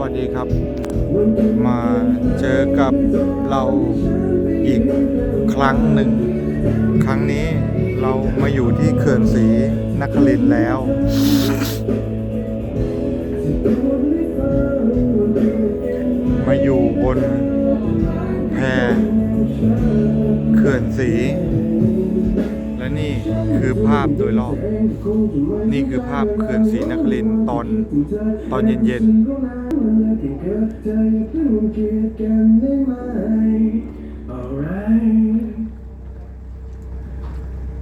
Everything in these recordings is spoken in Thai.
วัสดีครับ มาเจอกับเราอีกครั้งหนึ่ง ครั้งนี้เรามาอยู่ที่เขื่อนศรีนครินแล้ว มาอยู่บนแพเขื่อนศรี คือภาพโดยรอบ นี่คือภาพเขื่อนศรีนครินตอนตอนเย็นๆ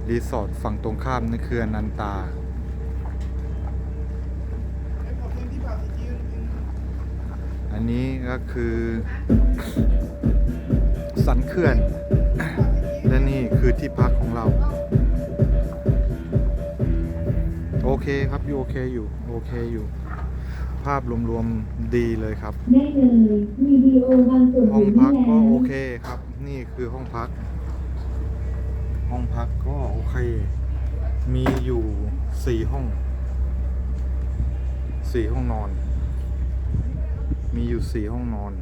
รีสอร์ทฝั่งตรงข้ามนั่นคืออนันตาอันนี้ก็คือสันเขื่อน และนี่คือที่พักของเรา เคครับอยู่โอเคอยู่โอเคอยู่ ภาพรวมๆดีเลยครับ ได้เลยวิดีโอบางส่วนห้องพักก็โอเคครับ นี่คือห้องพัก ห้องพักก็โอเค มีอยู่สี่ห้องสี่ห้องนอน มีอยู่สี่ห้องนอน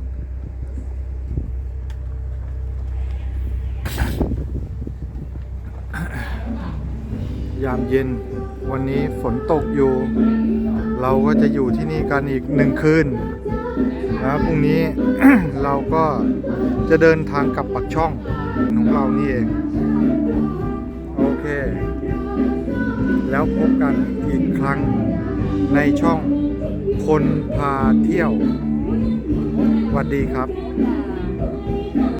ยามเย็น วันนี้ฝนตกอยู่ เราก็จะอยู่ที่นี่กันอีกหนึ่งคืนนะพรุ่งนี้ เราก็จะเดินทางกลับปักช่องของเรานี่เอง โอเค แล้วพบกันอีกครั้งในช่องคนพาเที่ยวสวัสดีครับ